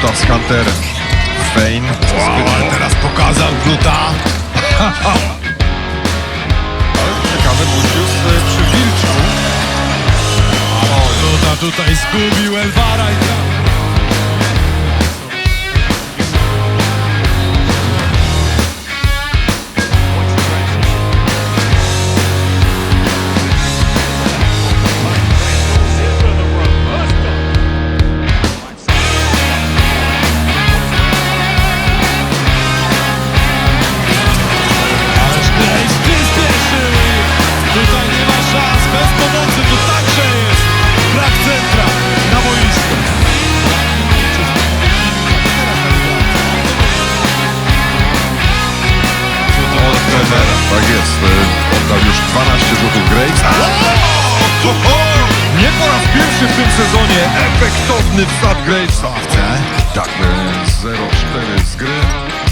Gluta z Hunterem. Fane. Wow, ale teraz pokazał gluta. Ciekawe, Bucius y, przy Wilczu. Gluta tutaj zgubił Elvara i 12 rzutów Graves. Nie po raz pierwszy w tym sezonie efektowny wsad Gravesa. Tak, 0-4 z gry.